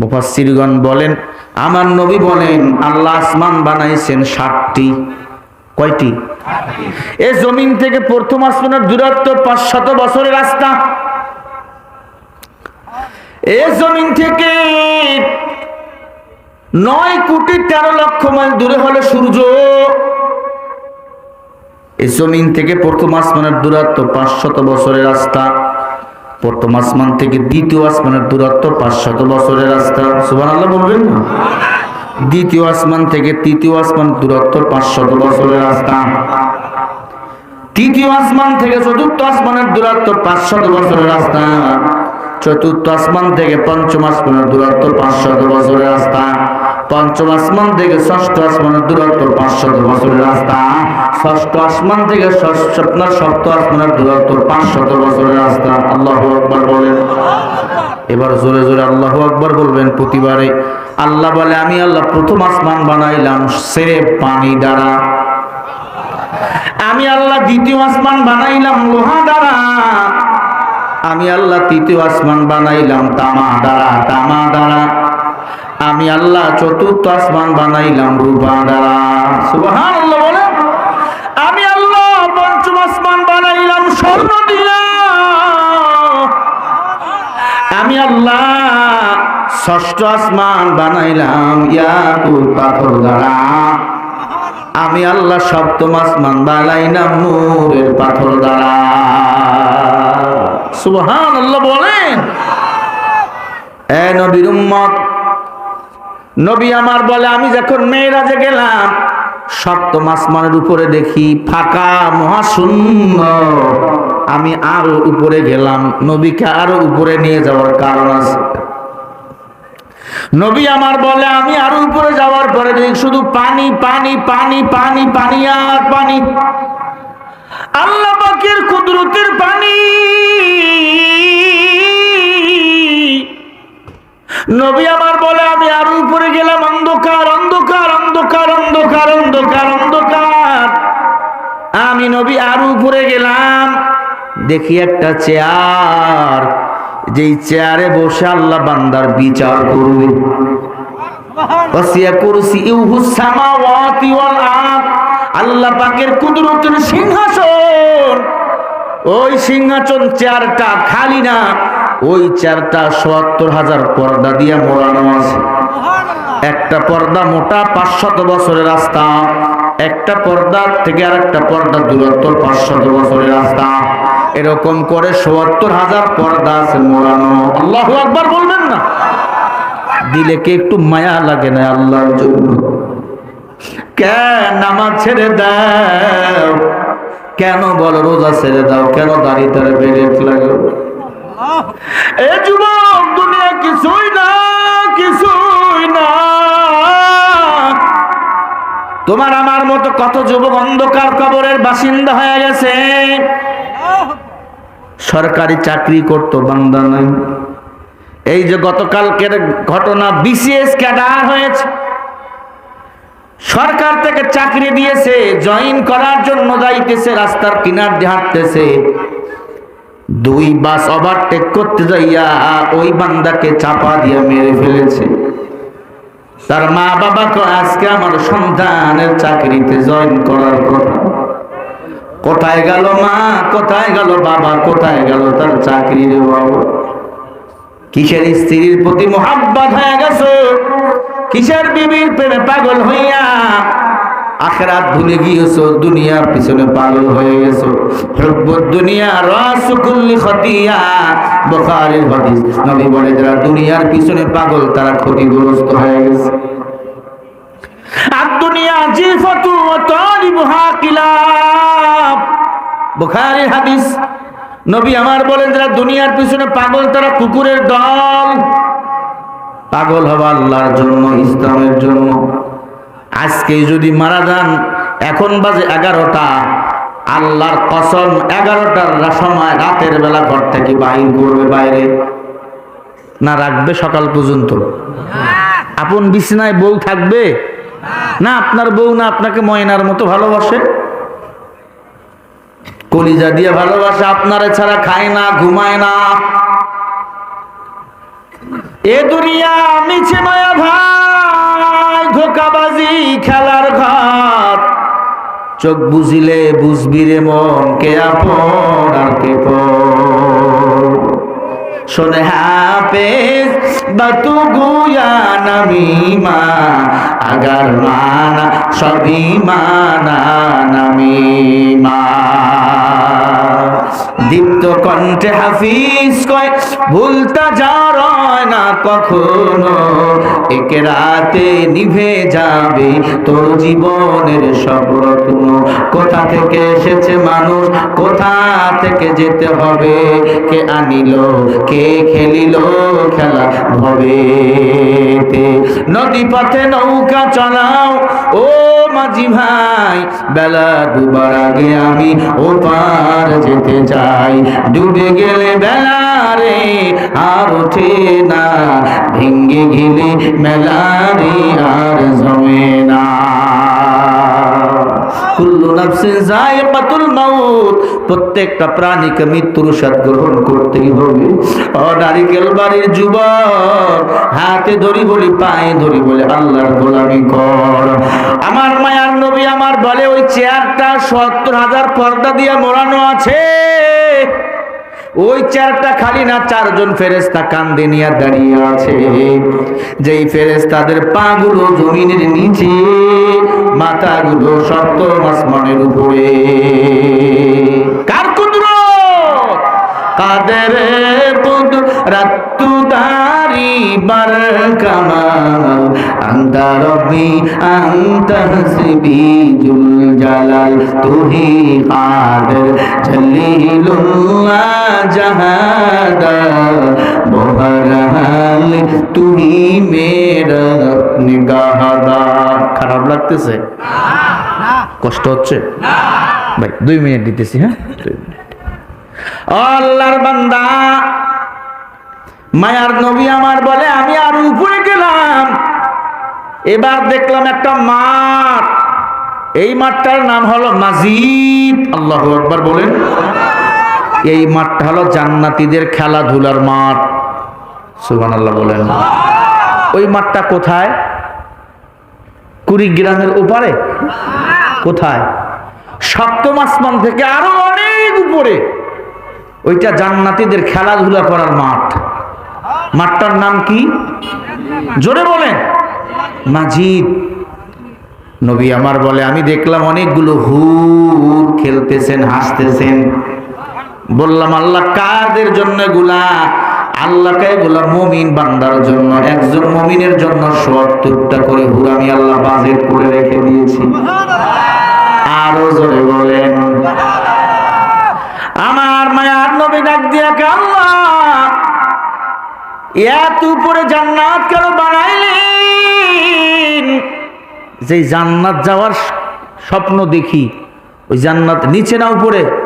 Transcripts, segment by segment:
মুফাসসিরগণ বলেন, আমার নবী বলেন, আল্লাহ আসমান বানাইছেন ষাটটি কয়টি? এ জমিন থেকে প্রথম আসমানের দূরত্ব পাঁচশত বছরের রাস্তা। এ জমিন থেকে নয় কোটি তেরো লক্ষ মাইল দূরে হলো সূর্য। এ জমিন থেকে প্রথম আসমানের দূরত্ব পাঁচশত বছরের রাস্তা। প্রথম আসমান থেকে দ্বিতীয় আসমানের দূরত্ব পাঁচশত বছরের রাস্তা। সুবান আল্লাহ বলবেন না? দ্বিতীয় আসমান থেকে তৃতীয় আসমান দূরত্ব পাঁচশত বছরের রাস্তা। তৃতীয় আসমান থেকে চতুর্থ আসমানের দূরত্ব পাঁচশত বছরের রাস্তা। চতুর্থ আসমান থেকে পঞ্চম আসমানের দূরত্ব পাঁচশত বছরের রাস্তা। পঞ্চম আসমান থেকে ষষ্ঠ আসমানের দূরত্ব পাঁচশত বছরের রাস্তা। ষষ্ঠ আসমান থেকে আপনার সপ্ত আসমানের দূরত্ব পাঁচশত বছরের রাস্তা। আল্লাহ আকবার বলেন। এবার জোরে জোরে আল্লাহ আকবার বলবেন প্রতিবারে। আল্লাহ বলে, আমি আল্লাহ প্রথম আসমান বানাইলাম, সেরে পানি দ্বারা। আমি আল্লাহ দ্বিতীয় আসমান বানাইলাম, লোহা দ্বারা। আমি আল্লাহ তৃতীয় আসমান বানাইলাম, তামা দ্বারা তামা দ্বারা। আমি আল্লাহ চতুর্থ আসমান বানাইলাম রূপা দ্বারা। বলে আমি আল্লাহ পঞ্চম আসমান বানাইলাম স্বর্ণ আমি আল্লাহ ষষ্ঠ আসমান বানাইলাম ইয়াকুত পাথর দ্বারা। আমি আল্লাহ সপ্তম আসমান বানাইলাম নূরের পাথর দ্বারা। সুবহান আল্লাহ বলেন, এ নবীর উম্মত নবী আমার বলে, আমি যখন মেয়েরাজে গেলাম, সপ্তম আসমানের উপরে দেখি ফাঁকা মহাশূন্য। আমি আরও উপরে গেলাম, নবীকে আরও উপরে নিয়ে যাওয়ার কারণ আছে। নবী আমার বলে, আমি আরও উপরে যাওয়ার পরে দেখি শুধু পানি পানি পানি পানি পানি আর পানি। আল্লাহ পাকের কুদরতের পানি। নবী আমার বলে, আমি আরও উপরে গেলাম অন্ধকার অন্ধকার অন্ধকার অন্ধকার অন্ধকার অন্ধকার। আমি নবী আরও উপরে গেলাম। দেখি একটা চেয়ার, যেই চেয়ারে বসে আল্লাহ বান্দার বিচার করবে। আল্লাহ পাকের কুদরতের সিংহাসন। ওই সিংহাসন চেয়ারটা খালি না। ওই চারটা সত্তর হাজার পর্দা দিয়ে মোড়ানো আছে। একটা পর্দা মোটা পাঁচশত বছরের রাস্তা, একটা পর্দা থেকে আর একটা পর্দা দূরত্ব পাঁচশত বছরের রাস্তা। এরকম করে সত্তর হাজার পর্দা আছে মোড়ানো আল্লাহ একবার বলবেন না। দিলে কি একটু মায়া লাগে না আল্লাহর জন্য? কেন নামাজ ছেড়ে দাও? কেন বলো রোজা ছেড়ে দাও? কেন দাঁড়িয়ে তারা বেড়ে লাগে? তোমার আমার মতো কত যুবক অন্ধকার কবরের বাসিন্দা হয়ে গেছে। সরকারি চাকরি করতো বান্দা নাই। এই যে গতকালকের ঘটনা বিসিএস ক্যাডার হয়েছে। সরকার থেকে চাকরি দিয়েছে, জয়েন করার জন্য যাইতেছে, রাস্তার কিনার দিয়ে হাঁটতেছে। দুই বাস ওভারটেক করতে যাইয়া ওই বান্দাকে চাপা দিয়ে মেরে ফেলেছে। তার মা বাবা কয়, আজকে আমার সন্তানের চাকরিতে জয়েন করার কথা। কোথায় গেল মা? কোথায় গেল বাবা? কোথায় গেল তার চাকরি রে বাবা কিসের স্ত্রীর প্রতি মোহাব্বত হয়ে গেছে? কিসের বিবির প্রেমে পাগল হইয়া আখরাত ভুলে গিয়েছো, দুনিয়ার পিছনে পাগল হয়ে গেছো। হুব্বুদ দুনিয়া রাসুকুল্লি খতিয়া বুখারীর হাদিস, নবী বলে, যারা দুনিয়ার পিছনে পাগল, তারা ক্ষতিগ্রস্ত হয়ে গেছে। আর দুনিয়া জিফাতু ওয়া তালিবুহা কিলাব। বুখারীর হাদিস, নবী আমার বলেন, যারা দুনিয়ার পিছনে পাগল, তারা কুকুরের দল। পাগল হবা আল্লাহর জন্য, ইসলামের জন্য। আজকে যদি মারা যান, এখন বাজে এগারোটা, আল্লাহর কসম, এগারোটার সময় রাতের বেলা ঘর থেকে বাহির করবে বাইরে। না রাখবে সকাল পর্যন্ত? আপন বিছনায় বউ থাকবে? না আপনার বউ না আপনাকে ময়নার মতো ভালোবাসে? কলিজা দিয়ে ভালোবাসে, আপনারা ছাড়া খায় না, ঘুমায় না। এ দুনিয়া ভাই ধোকাবাজি, খেলার ঘর চোখ বুঝিলে বুঝবি রে মন, কে আপন কে শোনে হাফেজ, বাতু গুয়া নামিমা আগার মানা, সবই মানা নামিমা দীপ্ত কণ্ঠে হাফিজ কয়, ভুলতা হয় না কখনো এক রাতে নিভে যাবে তোর জীবনের সব রত্ন। কোথা থেকে এসেছে মানুষ? কোথা থেকে যেতে হবে? কে আনিল? কে খেলিল? খেলা ভবে নদী পথে নৌকা চালাও, ও মাঝি ভাই, বেলা ডুবার আগে আমি ও পার যেতে চাই। ডুবে গেলে বেলা রে, আর ওঠে না ভেঙ্গে গেলে মেলা রে আর জমে না। কুল্লু নাফসিন যায়িকাতুল মাউত, প্রত্যেকটা প্রাণীকে মৃত্যুর স্বাদ গ্রহণ করতেই হবে। ও নারিকেল বাড়ির যুবক, হাতে ধরি বলি, পায়ে ধরি বলে, আল্লাহর গোলামি কর। আমার মায়ার নবী আমার বলে, ওই চেয়ারটা সত্তর হাজার পর্দা দিয়ে মোড়ানো আছে। ওই চেয়ারটা খালি না চারজন ফেরেস্তা কান্দে নিয়ে দাঁড়িয়ে আছে। যেই ফেরেস্তাদের পা গুলো জমিনের নিচে, মাথাগুলো সপ্ত আসমানের উপরে। কার কুদরত? কাদের রাত্তু বার কামাল আন্তা রব্বি আন্তা জালাল তুহি কাদের জলিলুল্লাহ। নিগাহদা। খারাপ লাগতেছে? কষ্ট হচ্ছে? ভাই, দুই মিনিট দিতেছি হ্যাঁ? আল্লাহর বান্দা, মায়ার নবী আমার বলে, আমি আর উপরে গেলাম। এবার দেখলাম একটা মাঠ। এই মাঠটার নাম হলো মাজিদ। আল্লাহ একবার বলেন। এই মাঠটা হলো জান্নাতীদের খেলাধুলার মাঠ। সুবান আল্লাহ বলেন। ওই মাঠটা কোথায়? কুড়িগ্রামের ওপারে? কোথায়? সপ্তম আসমান থেকে আরও অনেক উপরে। ওইটা জান্নাতীদের খেলাধুলা করার মাঠ। মাঠটার নাম কি? জোরে বলেন। মাজিদ। নবী আমার বলে, আমি দেখলাম অনেকগুলো হুর খেলতেছেন, হাসতেছেন। বললাম, আল্লাহ কাদের জন্যগুলা? আল্লাহকে এগুলা মমিন বান্দার জন্য। একজন মমিনের জন্য সত্তরটা করে হুর আমি আল্লাহ বাজেট করে রেখে দিয়েছি। আরও জোরে বলেন। আমার মায়ার নবী ডাক দিয়া আল্লাহ, এত উপরে জান্নাত কেন বানাইলেন? যে জান্নাত যাওয়ার স্বপ্ন দেখি, ওই জান্নাত নিচে না উপরে?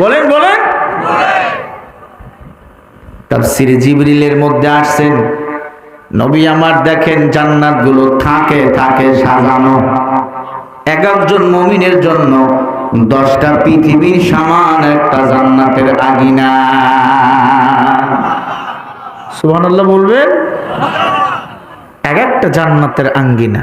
বলেন বলেন। তাফসির জিবরিলের মধ্যে আসছেন নবী আমার দেখেন জান্নাতগুলো থাকে থাকে সাজানো। এক একজন মমিনের জন্য দশটা পৃথিবীর সমান একটা জান্নাতের আগিনা। সুবহানাল্লাহ বলবেন? এক একটা জান্নাতের আঙ্গিনা।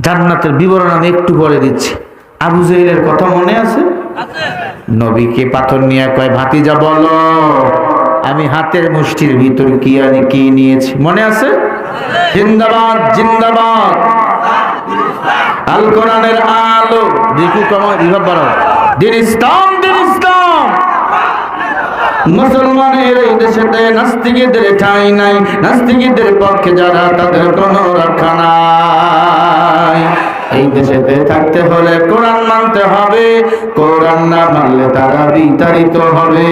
জান্নাতের বিবরণ আমি একটু পরে দিচ্ছি। আবু জেহেলের কথা মনে আছে? নবীকে পাথর নিয়ে কয়, ভাতিজা, বলো, আমি হাতের মুষ্টির ভিতর কি আনি, কি নিয়েছি? মনে আছে? জিন্দাবাদ জিন্দাবাদ। আল কোরআনের আলো। দেখু কমা রিভাব বাড়াও দিন ইসলাম দিন ইসলাম। মুসলমানের এই দেশেতে নাস্তিকদের ঠাঁই নাই। নাস্তিকদের পক্ষে যারা, তাদের কোনো রক্ষা নাই। এই থাকতে হলে কোরআন মানতে হবে। কোরআন না মানলে তারা বিতাড়িত হবে।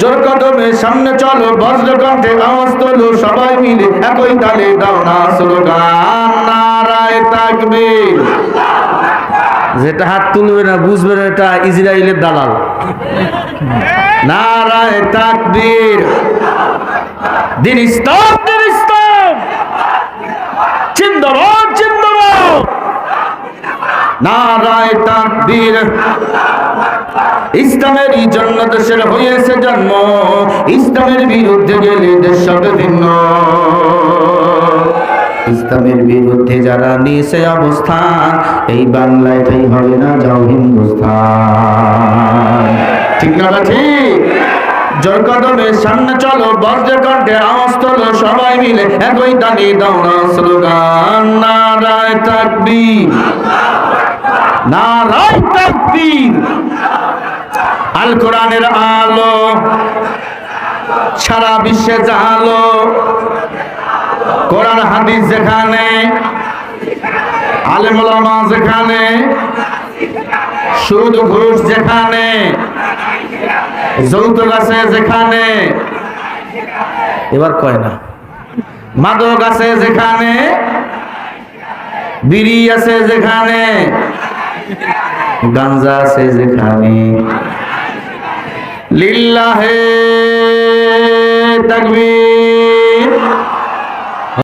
জোর কদমে সামনে চলো বজ্র কণ্ঠে আওয়াজ তোলো, সবাই মিলে একই তালে স্লোগান, নারায় তাকবীর যেটা হাত তুলবে না, বুঝবে না, এটা ইসরায়েলের দালাল। নারায় তাকবীর দিন ইসলাম দিন ইসলাম জিন্দাবাদ জিন্দাবাদ নারায় তাকবীর ইসলামের দেশের হয়েছে জন্ম, ইসলামের বিরুদ্ধে গেলে দেশ ভিন্ন। ইসলামের বিরুদ্ধে যারা নিয়েছে অবস্থান, এই বাংলায় তাই হবে না, যাও হিন্দুস্তান ঠিক না ঠিক? সামনে চলো বজ্র কণ্ঠে আওয়াজ তোলো, সবাই মিলে একই দানি দাও স্লোগান। নারায় তাকবীর। আল কোরআনের আলো সারা বিশ্বে জালো কোরআন, হাদিস যেখানে যেখানে, সুদ, ঘুষ যেখানে, যৌতুক আছে যেখানে। এবার কয় না। মাদক আছে যেখানে, বিড়ি আছে যেখানে গাঞ্জা আছে যেখানে লিল্লাহে তাকবীর